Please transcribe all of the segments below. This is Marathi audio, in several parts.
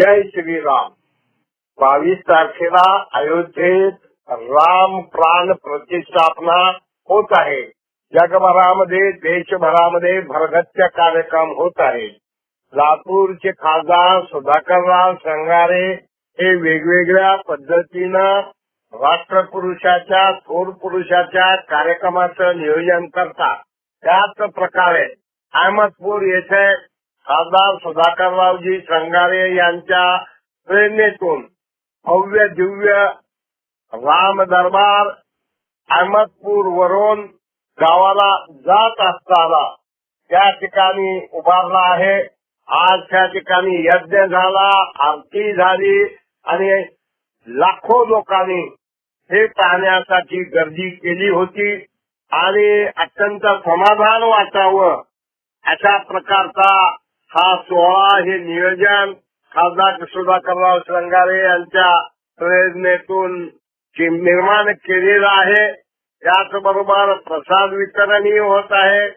जय श्रीराम. बावीस तारखेला अयोध्येत राम प्राण प्रतिष्ठापना होत आहे. जगभरामध्ये देशभरामध्ये भरगच्च कार्यक्रम होत आहे. लातूरचे खासदार सुधाकरराव संगारे हे वेगवेगळ्या पद्धतीनं राष्ट्रपुरुषाच्या थोर पुरुषाच्या कार्यक्रमाचं नियोजन करतात. त्याच प्रकारे अहमदपूर येथे खासदार सुधाकररावजी संगारे यांच्या प्रेरणेतून भव्य दिव्य राम दरबार अहमदपूर वरून गावाला जात असताना त्या ठिकाणी उभारला आहे. आज त्या ठिकाणी यज्ञ झाला आरती झाली आणि लाखो लोकांनी हे पाहण्यासाठी गर्दी केली होती आणि अत्यंत समाधान वाटावं अशा प्रकारचा हा सोहळा हे नियोजन खासदार सुधाकरराव श्रंगारे यांच्या प्रेरणेतून निर्माण केलेला आहे. त्याचबरोबर प्रसाद वितरणही होत आहे.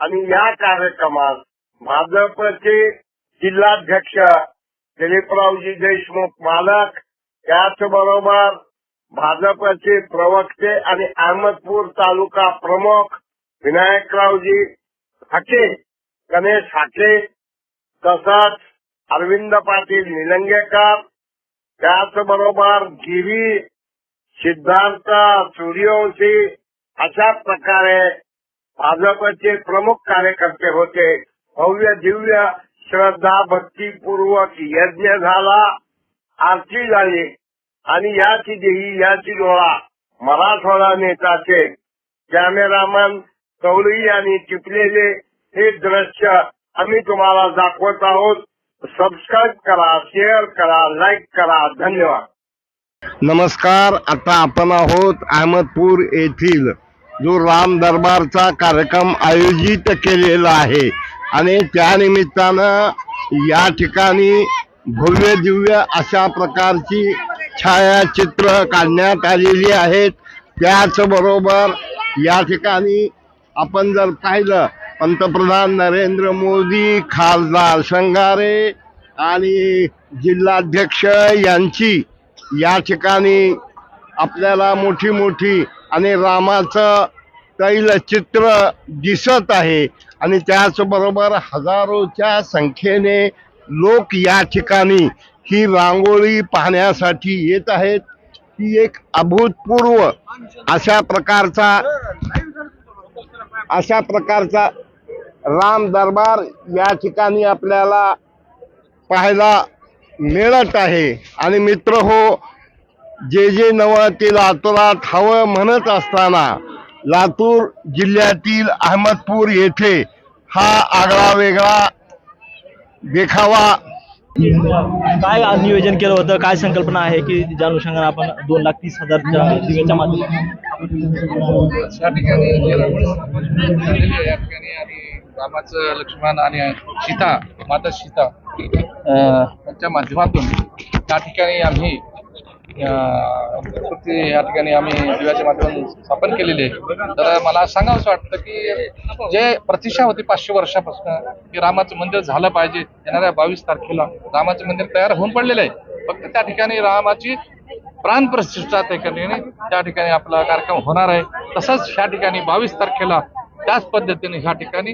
आणि या कार्यक्रमात भाजपचे जिल्हाध्यक्ष दिलीपरावजी देशमुख मालक त्याचबरोबर भाजपचे प्रवक्ते आणि अहमदपूर तालुका प्रमुख विनायकरावजी हाके गणेश हाके तसंच अरविंद पाटील निलंगेकर त्याचबरोबर गिरी सिद्धार्थ सूर्यवंशी अशा प्रकारे भाजपचे प्रमुख कार्यकर्ते होते. भव्य दिव्य श्रद्धा भक्तीपूर्वक यज्ञ झाला आरती झाली आणि याची देही याची डोळा मराठवाडा नेताचे. कॅमेरामन कवळी यांनी टिपलेले हे दृश्य आम्ही तुम्हाला दाखवत आहोत सबस्क्राईब करा शेअर करा लाईक करा। धन्यवाद। नमस्कार आता आपण आहोत अहमदपूर येथील जो राम दरबारचा कार्यक्रम आयोजित केलेला आहे. आणि त्यानिमित्तानं या ठिकाणी भव्य दिव्य अशा प्रकारची छायाचित्र काढण्यात आलेली आहेत. त्याचबरोबर या ठिकाणी आपण जर पाहिलं पंतप्रधान नरेंद्र मोदी खासदार संगारे आणि जिल्हाध्यक्ष यांची या ठिकाणी आपल्याला मोठी मोठी आणि रामाचं तैलचित्र दिसत आहे. आणि त्याचबरोबर हजारोच्या संख्येने लोक या ठिकाणी ही रांगोळी पाहण्यासाठी येत आहेत. ही एक अभूतपूर्व अशा प्रकारचा अशा प्रकारचा राम दरबार या ठिकाणी आपल्याला पाहायला मिळत आहे. आणि मित्र हो जे जे नवं ते लातूरात हवं म्हणत असताना लातूर जिल्ह्यातील अहमदपूर येथे हा आगळा वेगळा देखावा. काय नियोजन केलं होतं? काय संकल्पना आहे की ज्या अनुषंगाने आपण दोन लाख तीस हजारच्या दिव्याच्या माध्यमातून रामाचं लक्ष्मण आणि सीता माता सीता यांच्या माध्यमातून त्या ठिकाणी आम्ही संस्कृती या ठिकाणी आम्ही दिव्याच्या माध्यमातून स्थापन केलेली आहे. तर मला सांगावंसं वाटतं की जे प्रतीक्षा होती पाचशे वर्षापासून की रामाचं मंदिर झालं पाहिजे येणाऱ्या बावीस तारखेला रामाचं मंदिर तयार होऊन पडलेलं आहे. फक्त त्या ठिकाणी रामाची प्राण प्रतिष्ठा त्या ठिकाणी त्या ठिकाणी आपला कार्यक्रम होणार आहे. तसंच ह्या ठिकाणी बावीस तारखेला त्याच पद्धतीने ह्या ठिकाणी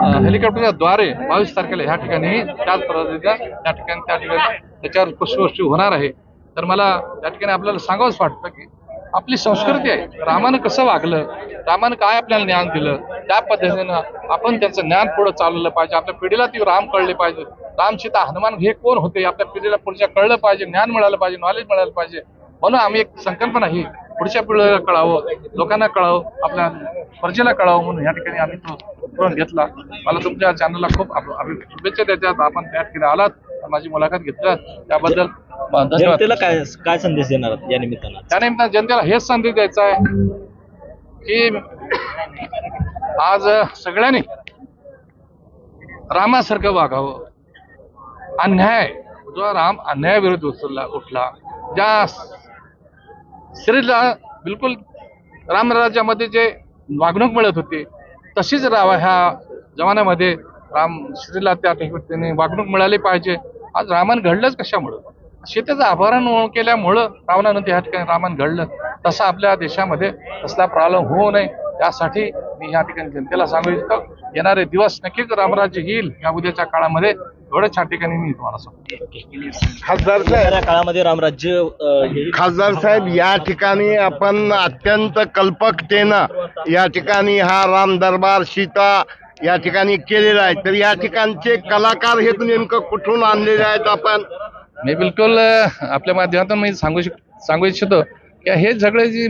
हेलिकॉप्टरच्या द्वारे बावीस तारखेला ह्या ठिकाणी त्याच पद्धतीच्या त्या ठिकाणी त्या ठिकाणी त्याच्यावर पुष्पवृष्टी होणार आहे. तर मला त्या ठिकाणी आपल्याला सांगावंच वाटतं की आपली संस्कृती आहे. रामानं कसं वागलं रामानं काय आपल्याला ज्ञान दिलं त्या पद्धतीनं आपण त्यांचं ज्ञान पुढं चालवलं पाहिजे. आपल्या पिढीला ती राम कळले पाहिजे. राम सीता हनुमान हे कोण होते आपल्या पिढीला पुढच्या कळलं पाहिजे ज्ञान मिळालं पाहिजे नॉलेज मिळालं पाहिजे. म्हणून आम्ही एक संकल्पना ही पुढच्या पिढीला कळावं लोकांना कळावं आपल्या प्रजेला कळावं म्हणून या ठिकाणी आम्ही तो उपक्रम घेतला. मला तुमच्या चॅनलला खूप शुभेच्छा देतात. आपण त्या ठिकाणी आलात माझी मुलाखत घेतल्या त्याबद्दल जनतेला काय काय संदेश देणार या निमित्तानं? त्यानिमित्तानं जनतेला हेच संदेश द्यायचा आहे की आज सगळ्यांनी रामासारखं वागावं. अन्याय जो राम अन्यायाविरुद्ध उचलला उठला ज्या श्रीला बिलकुल रामराज्यामध्ये जे वागणूक मिळत होती तशीच राव ह्या जमान्यामध्ये राम श्रीला त्या ठिकाणी वागणूक मिळाली पाहिजे. आज रामायण घडलंच कशामुळं? सीतेचं अपहरण केल्यामुळं रावणानं त्या ठिकाणी रामायण घडलं. तसं आपल्या देशामध्ये तसला प्रॉब्लेम होऊ नये. त्यासाठी मी ह्या ठिकाणी जनतेला सांगू इच्छितो येणारे दिवस नक्कीच रामराज्य येईल. या उद्याच्या काळामध्ये एवढंच ह्या ठिकाणी मी तुम्हाला सांगतो खासदार साहेब येणाऱ्या काळामध्ये रामराज्य अं. खासदार साहेब या ठिकाणी आपण अत्यंत कल्पकतेनं या ठिकाणी हा राम दरबार सीता या ठिकाणी केलेला आहे. तर या ठिकाणचे कलाकार हे नेमकं कुठून आणलेले आहेत आपण? मी बिलकुल अ, आपल्या माध्यमातून मी सांगू शक सांगू इच्छितो की हे सगळे जी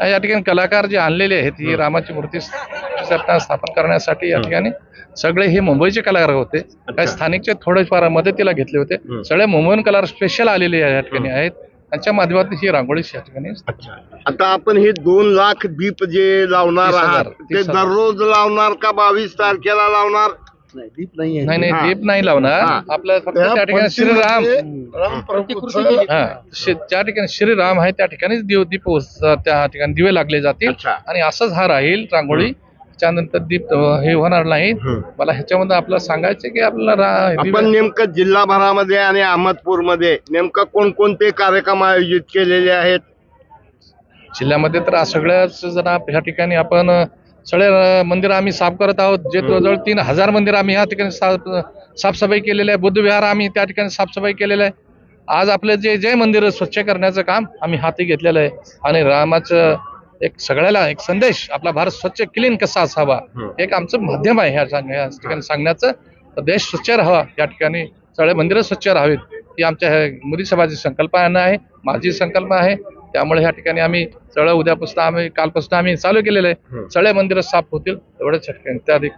या ठिकाणी कलाकार जे आणलेले आहेत ही रामाची मूर्ती स्थापना स्थापन करण्यासाठी या ठिकाणी सगळे हे मुंबईचे कलाकार होते. काही स्थानिकचे थोडेफार मदतीला घेतले होते. सगळे मुंबईहून कलाकार स्पेशल आलेले या ठिकाणी आहेत. त्यांच्या माध्यमातून ही रांगोळी या ठिकाणी आता आपण हे दोन लाख दीप जे लावणार आहात ते. दररोज लावणार का बावीस तारखेला लावणार? नाही नाही हा. दीप नाही लावणार. आपलं फक्त त्या ठिकाणी श्रीराम. हा. ज्या ठिकाणी श्रीराम आहे त्या ठिकाणीच दिव दीप उस- त्या ठिकाणी दिवे लागले जातील. अच्छा. आणि असंच हा राहील रांगोळी. त्यानंतर दीप हे होणार नाही. मला ह्याच्यामध्ये आपलं सांगायचं की आपल्याला आपण नेमकं जिल्हाभरामध्ये आणि अहमदपूरमध्ये नेमकं कोणकोणते कार्यक्रम आयोजित केलेले आहेत? जिल्ह्यामध्ये तर सगळ्याच जरा ह्या ठिकाणी आपण सगळे मंदिर आम्ही साफ करत आहोत. जे जवळजवळ तीन हजार मंदिर आम्ही ह्या ठिकाणी साफ साफसफाई केलेली आहे. बुद्धविहार आम्ही त्या ठिकाणी साफसफाई केलेलं आहे. आज आपले जे जे मंदिर स्वच्छ करण्याचं काम आम्ही हाती घेतलेलं आहे. आणि रामाचं एक सगळ्याला एक संदेश आपला भारत स्वच्छ क्लीन कसा असावा एक आमचं माध्यम आहे ह्या या ठिकाणी सांगण्याचं. देश स्वच्छ राहावा या ठिकाणी सगळे मंदिरं स्वच्छ राहावीत. ही आमच्या मोदी सभाची संकल्पना आहे माझी संकल्पना आहे. त्यामुळे ह्या ठिकाणी आम्ही सगळं उद्यापासून आम्ही कालपासून आम्ही चालू केलेलं आहे. सगळे मंदिरं साफ होतील एवढंच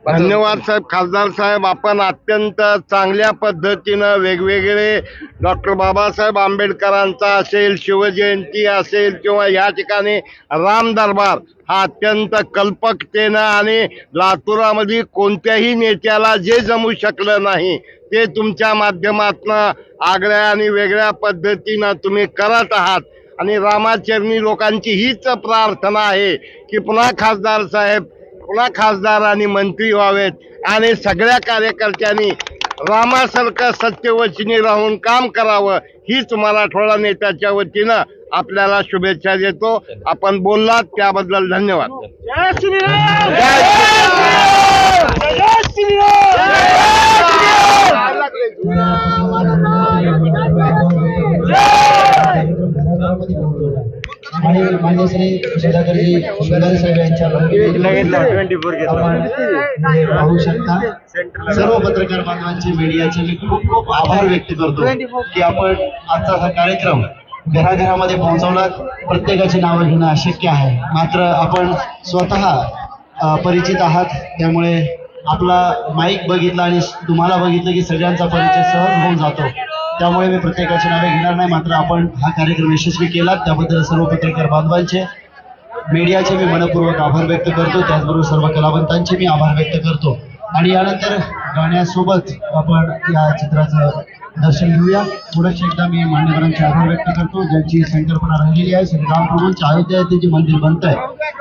धन्यवाद साहेब. खासदार साहेब आपण अत्यंत चांगल्या पद्धतीनं वेगवेगळे डॉक्टर बाबासाहेब आंबेडकरांचा असेल शिवजयंती असेल किंवा या ठिकाणी राम दरबार हा अत्यंत कल्पकतेनं आणि लातुरामध्ये कोणत्याही नेत्याला जे जमू शकलं नाही ते तुमच्या माध्यमातनं आगळ्या आणि वेगळ्या पद्धतीनं तुम्ही करत आहात. आणि रामाचरणी लोकांची हीच प्रार्थना आहे की पुन्हा खासदार साहेब पुन्हा खासदार आणि मंत्री व्हावेत. आणि सगळ्या कार्यकर्त्यांनी रामासारखं सत्यवचनी राहून काम करावं हीच मराठवाडा नेत्याच्या वतीनं आपल्याला शुभेच्छा देतो. आपण बोललात त्याबद्दल धन्यवाद. जय श्रीराम! आणि मान्य श्री सुधाकरजी सुधाकर साहेब यांच्या आपण पाहू शकता. सर्व पत्रकार बांधवांचे मीडियाचे मी खूप खूप आभार व्यक्त करतो की आपण आजचा हा कार्यक्रम घराघरामध्ये पोहोचवला. प्रत्येकाची नावं घेणं अशक्य आहे. मात्र आपण स्वतः परिचित आहात. त्यामुळे आपला माईक बघितला आणि तुम्हाला बघितलं की सगळ्यांचा परिचय सहज होऊन जातो. त्यामुळे मी प्रत्येकाची नावे घेणार नाही मात्र आपण हा कार्यक्रम यशस्वी केला त्याबद्दल सर्व पत्रकार बांधवांचे मीडियाचे मी मनपूर्वक आभार व्यक्त करतो. त्याचबरोबर सर्व कलावंतांचे मी आभार व्यक्त करतो. आणि यानंतर गाण्यासोबत आपण या चित्राचं दर्शन घेऊया. पुढंच एकदा मी मान्यवरांचे आभार व्यक्त करतो ज्यांची संकल्पना राहिलेली आहे. श्री रामप्रभूंच्या अयोध्या येथे जे मंदिर बनत आहे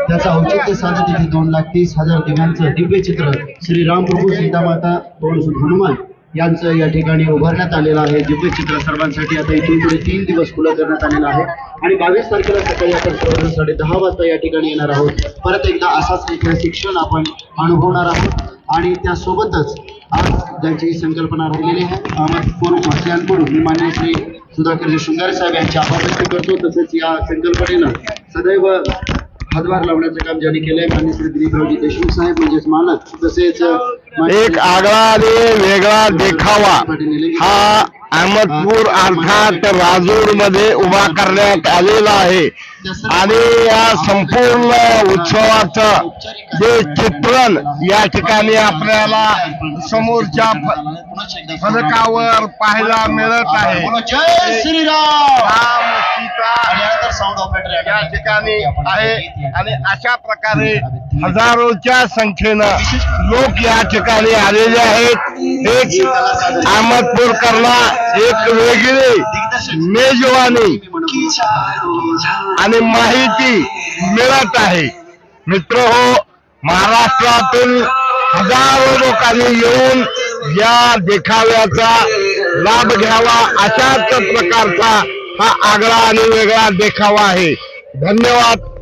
त्याचं औचित्य साधत इथे दोन लाख तीस हजार दिव्यांचं दिव्य चित्र श्री रामप्रभू सीतामाता हनुमान यांचं या ठिकाणी उभारण्यात आलेलं आहे. दिव्य चित्र सर्वांसाठी आता इथून पुढे तीन दिवस खुलं करण्यात आलेलं आहे. आणि बावीस तारखेला सकाळी आपण सर्वजण साडे दहा वाजता या ठिकाणी येणार आहोत. परत एकदा असाच ऐतिहासिक क्षण आपण अनुभवणार आहोत. आणि त्यासोबतच आज ज्यांची ही संकल्पना राहिलेली आहे अहमदपूर वासियांकडून मी मान्य श्री सुधाकरजी शृंगारे साहेब यांची आभार व्यक्त करतो. तसेच या संकल्पनेनं सदैव हातभार लावण्याचं काम ज्यांनी केलंय मान्य श्री दिलीपरावजी देशमुख साहेब म्हणजेच मालक. तसेच एक आगळा आणि वेगळा देखावा. हा अहमदपूर अर्थात राजूरमध्ये उभा करण्यात आलेला आहे. आणि या संपूर्ण उत्सवाचं जे चित्रण या ठिकाणी आपल्याला समोरच्या फलकावर पाहायला मिळत आहे. या ठिकाणी आहे. आणि अशा प्रकारे हजारोच्या संख्येनं लोक या ठिकाणी आलेले आहेत. एक अहमदपूरकरला एक वेगळी मेजवानी आणि माहिती मिळत आहे. मित्र हो महाराष्ट्रातून हजारो लोकांनी येऊन या देखाव्याचा लाभ घ्यावा अशाच प्रकारचा हा आगळा आणि वेगळा देखावा आहे. धन्यवाद.